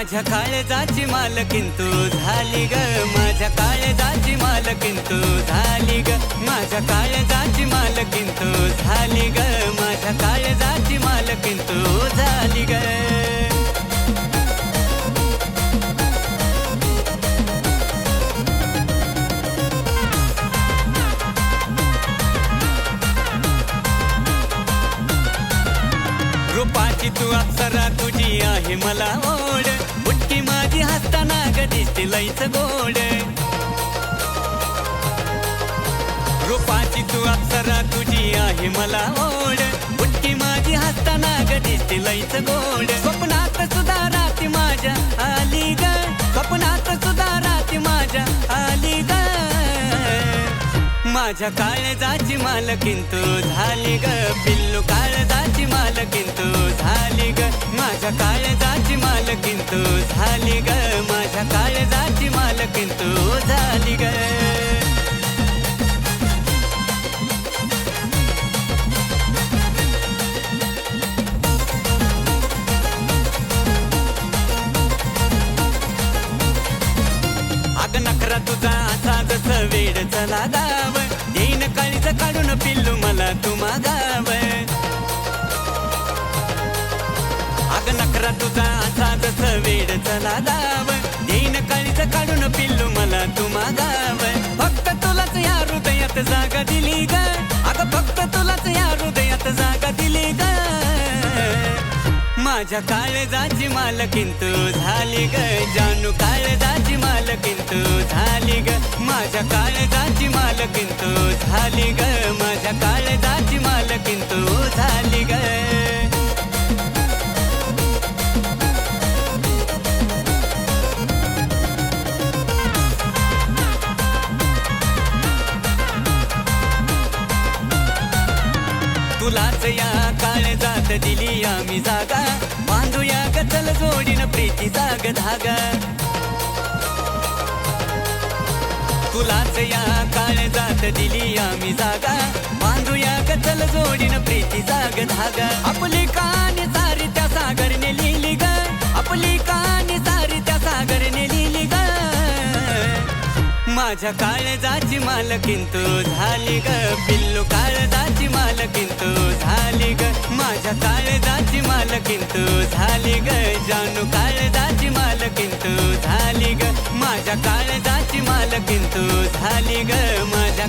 माझ्या काळजाची मालकीन तू झाली ग. माझ्या काळजाची मालकीन तू झाली ग. माझ्या काळजाची मालकीन तू झाली ग. माझ्या काळजाची मालकीन तू झाली ग. रूपाची तू अप्सरा तुझी आहे मला ओढ. बुटकी माझी हसताना ग दिसते लईच गोड. रूपाची तू अप्सरा तुझी आहे मला ओढ. बुटकी माझी हसताना ग दिसते लईच गोड. स्वप्नात सुद्धा राती माझ्या आली माझ्या काळजाची मालकीन तू झाली ग पिल्लू. काळजाची मालकीन तू झाली ग माझ्या काळजाची मालकीन तू झाली ग माझ्या काळजाची मालकीन तू झाली ग. अग नखरा तुझा असा जस वेळ चला गाव काढून पिल्लू मला तू मागाव. अग नखरा तुझा असा जस वेड चला गाव माझ्या काळजाची मालकीन तू झाली ग जानू. काळजाची मालकीन तू झाली ग. माझ्या काळजाची मालकीन तू झाली ग. माझ्या काळजाची मालकीन तू झाली ग. तुलाच या काळ जात दिली आम्ही जागा. बांधूया गचल जोडीन प्रीती जाग धागा. तुलाच या काळ जात दिली आम्ही जागा. बांधूया गचल जोडीन प्रीती जाग धागा. आपली कहाणी सारी त्या सागरने लिहिली ग. आपली कहाणी सारी त्या सागरने लिहिली ग. माझ्या काळजाची मालकिन तू झाली ग. पिल्लू काळजाची माल किंतु झाली ग जानू काळजाची माल किंतु झाली ग. माझ्या काळजाची माल किंतु झाली ग माझ्या